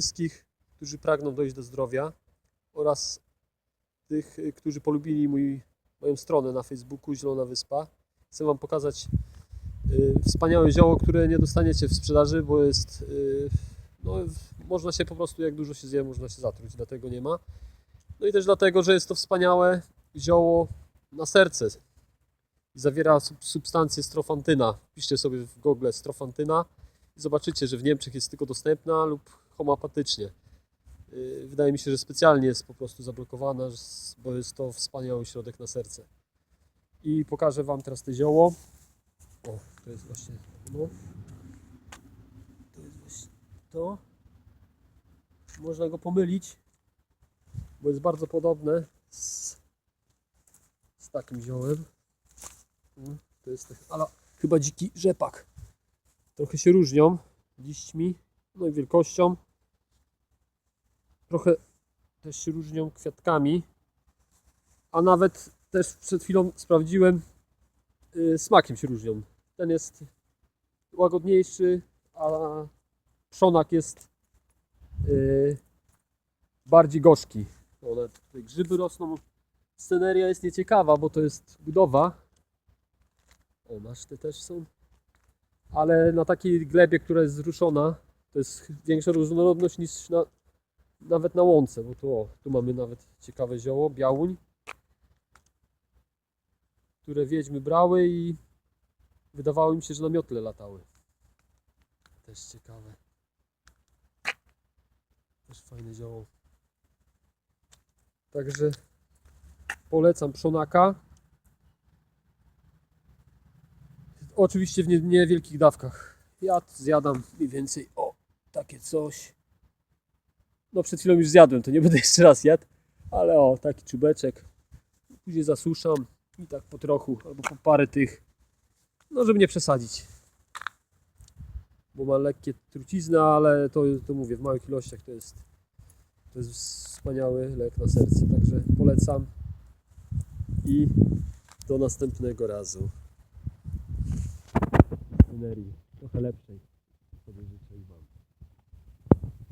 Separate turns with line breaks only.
wszystkich, którzy pragną dojść do zdrowia oraz tych, y, którzy polubili mój, moją stronę na Facebooku Zielona Wyspa. Chcę Wam pokazać y, wspaniałe zioło, które nie dostaniecie w sprzedaży, bo jest, y, no, można się po prostu, jak dużo się zje, można się zatruć, dlatego nie ma. No i też dlatego, że jest to wspaniałe zioło na serce. Zawiera sub- substancję strofantyna. Piszcie sobie w Google strofantyna i zobaczycie, że w Niemczech jest tylko dostępna lub homeopatycznie. Yy, Wydaje mi się, że specjalnie jest po prostu zablokowana, bo jest to wspaniały środek na serce. I pokażę Wam teraz to zioło. O, to jest właśnie. To jest właśnie to. Można go pomylić, bo jest bardzo podobne z, z takim ziołem. Mm, To jest ale chyba dziki rzepak. Trochę się różnią liśćmi, no i wielkością. Trochę też się różnią kwiatkami. A nawet też przed chwilą sprawdziłem, yy, smakiem się różnią. Ten jest łagodniejszy, a przonak jest yy, bardziej gorzki. One tutaj grzyby rosną. Sceneria jest nieciekawa, bo to jest budowa. O, maszty też są. Ale na takiej glebie, która jest zruszona, to jest większa różnorodność niż na, nawet na łące, bo tu, o, tu mamy nawet ciekawe zioło, białuń, które wiedźmy brały i wydawało mi się, że na miotle latały. Też ciekawe. Też fajne zioło. Także polecam przonaka. Oczywiście w nie- niewielkich dawkach. Ja zjadam mniej więcej takie coś. No przed chwilą już zjadłem, to nie będę jeszcze raz jadł, ale o taki czubeczek. Później zasuszam i tak po trochu, albo po parę tych. No żeby nie przesadzić. Bo ma lekkie truciznę, ale to, to mówię, w małych ilościach to jest to jest wspaniały lek na serce, także polecam i do następnego razu. Scenerii trochę lepszej.